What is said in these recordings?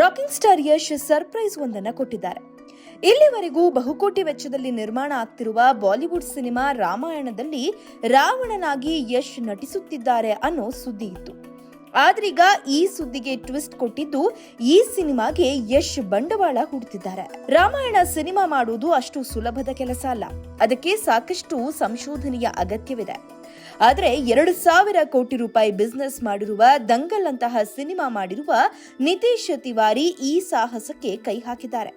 Rocking star Yash surprise ಒಂದನ್ನ ಕೊಟ್ಟಿದ್ದಾರೆ. ಇಲ್ಲಿವರೆಗೂ ಬಹುಕೋಟಿ ವೆಚ್ಚದಲ್ಲಿ ನಿರ್ಮಾಣ ಆಗ್ತಿರುವ ಬಾಲಿವುಡ್ ಸಿನಿಮಾ ರಾಮಾಯಣದಲ್ಲಿ ರಾವಣನಾಗಿ ಯಶ್ ನಟಿಸುತ್ತಿದ್ದಾರೆ ಅನ್ನೋ ಸುದ್ದಿ ಇತ್ತು. ಆದ್ರೀಗ ಈ ಸುದ್ದಿಗೆ ಟ್ವಿಸ್ಟ್ ಕೊಟ್ಟಿದ್ದು ಈ ಸಿನಿಮಾಗೆ ಯಶ್ ಬಂಡವಾಳ ಹೂಡ್ತಿದ್ದಾರೆ. ರಾಮಾಯಣ ಸಿನಿಮಾ ಮಾಡುವುದು ಅಷ್ಟು ಸುಲಭದ ಕೆಲಸ ಅಲ್ಲ. ಅದಕ್ಕೆ ಸಾಕಷ್ಟು ಸಂಶೋಧನೆಯ ಅಗತ್ಯವಿದೆ. ಆದರೆ ಎರಡು ಸಾವಿರ ಕೋಟಿ ರೂಪಾಯಿ ಬಿಸ್ನೆಸ್ ಮಾಡಿರುವ ದಂಗಲ್ ಅಂತಹ ಸಿನಿಮಾ ಮಾಡಿರುವ ನಿತೀಶ್ ತಿವಾರಿ ಈ ಸಾಹಸಕ್ಕೆ ಕೈ ಹಾಕಿದ್ದಾರೆ.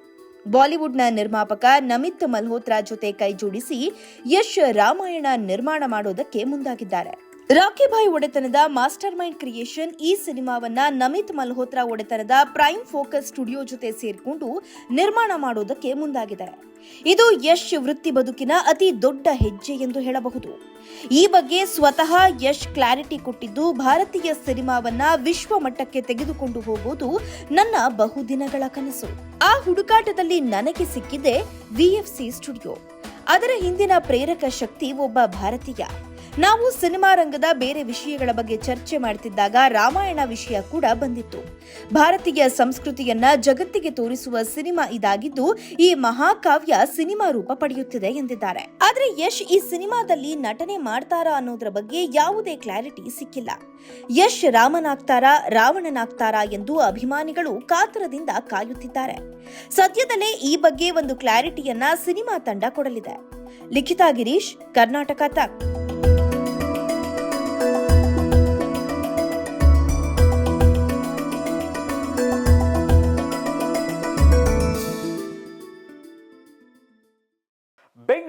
ಬಾಲಿವುಡ್ನ ನಿರ್ಮಾಪಕ ನಮಿತ್ ಮಲ್ಹೋತ್ರಾ ಜೊತೆ ಕೈ ಜೋಡಿಸಿ ಯಶ್ ರಾಮಾಯಣ ನಿರ್ಮಾಣ ಮಾಡೋದಕ್ಕೆ ಮುಂದಾಗಿದ್ದಾರೆ. ರಾಕಿ ಭಾಯ್ ಒಡೆತನದ ಮಾಸ್ಟರ್ ಮೈಂಡ್ ಕ್ರಿಯೇಷನ್ ಈ ಸಿನಿಮಾವನ್ನ ನಮಿತ್ ಮಲ್ಹೋತ್ರಾ ಒಡೆತನದ ಪ್ರೈಮ್ ಫೋಕಸ್ ಸ್ಟುಡಿಯೋ ಜೊತೆ ಸೇರಿಕೊಂಡು ನಿರ್ಮಾಣ ಮಾಡೋದಕ್ಕೆ ಮುಂದಾಗಿದೆ ಇದು ಯಶ್ ವೃತ್ತಿ ಬದುಕಿನ ಅತಿ ದೊಡ್ಡ ಹೆಜ್ಜೆ ಎಂದು ಹೇಳಬಹುದು. ಈ ಬಗ್ಗೆ ಸ್ವತಃ ಯಶ್ ಕ್ಲಾರಿಟಿ ಕೊಟ್ಟಿದ್ದು ಭಾರತೀಯ ಸಿನಿಮಾವನ್ನ ವಿಶ್ವ ಮಟ್ಟಕ್ಕೆ ತೆಗೆದುಕೊಂಡು ಹೋಗುವುದು ನನ್ನ ಬಹುದಿನಗಳ ಕನಸು. ಆ ಹುಡುಕಾಟದಲ್ಲಿ ನನಗೆ ಸಿಕ್ಕಿದೆ ವಿಎಫ್ಸಿ ಸ್ಟುಡಿಯೋ. ಅದರ ಹಿಂದಿನ ಪ್ರೇರಕ ಶಕ್ತಿ ಒಬ್ಬ ಭಾರತೀಯ. ನಾವು ಸಿನಿಮಾ ರಂಗದ ಬೇರೆ ವಿಷಯಗಳ ಬಗ್ಗೆ ಚರ್ಚೆ ಮಾಡ್ತಿದ್ದಾಗ ರಾಮಾಯಣ ವಿಷಯ ಕೂಡ ಬಂದಿತ್ತು. ಭಾರತೀಯ ಸಂಸ್ಕೃತಿಯನ್ನ ಜಗತ್ತಿಗೆ ತೋರಿಸುವ ಸಿನಿಮಾ ಇದಾಗಿದ್ದು ಈ ಮಹಾಕಾವ್ಯ ಸಿನಿಮಾ ರೂಪ ಪಡೆಯುತ್ತಿದೆ ಎಂದಿದ್ದಾರೆ. ಆದರೆ ಯಶ್ ಈ ಸಿನಿಮಾದಲ್ಲಿ ನಟನೆ ಮಾಡ್ತಾರಾ ಅನ್ನೋದ್ರ ಬಗ್ಗೆ ಯಾವುದೇ ಕ್ಲಾರಿಟಿ ಸಿಕ್ಕಿಲ್ಲ. ಯಶ್ ರಾಮನಾಗ್ತಾರಾ, ರಾವಣನಾಗ್ತಾರಾ ಎಂದು ಅಭಿಮಾನಿಗಳು ಕಾತರದಿಂದ ಕಾಯುತ್ತಿದ್ದಾರೆ. ಸದ್ಯದಲ್ಲೇ ಈ ಬಗ್ಗೆ ಒಂದು ಕ್ಲಾರಿಟಿಯನ್ನ ಸಿನಿಮಾ ತಂಡ ಕೊಡಲಿದೆ. ಲಿಖಿತ ಗಿರೀಶ್, ಕರ್ನಾಟಕ ತಕ್.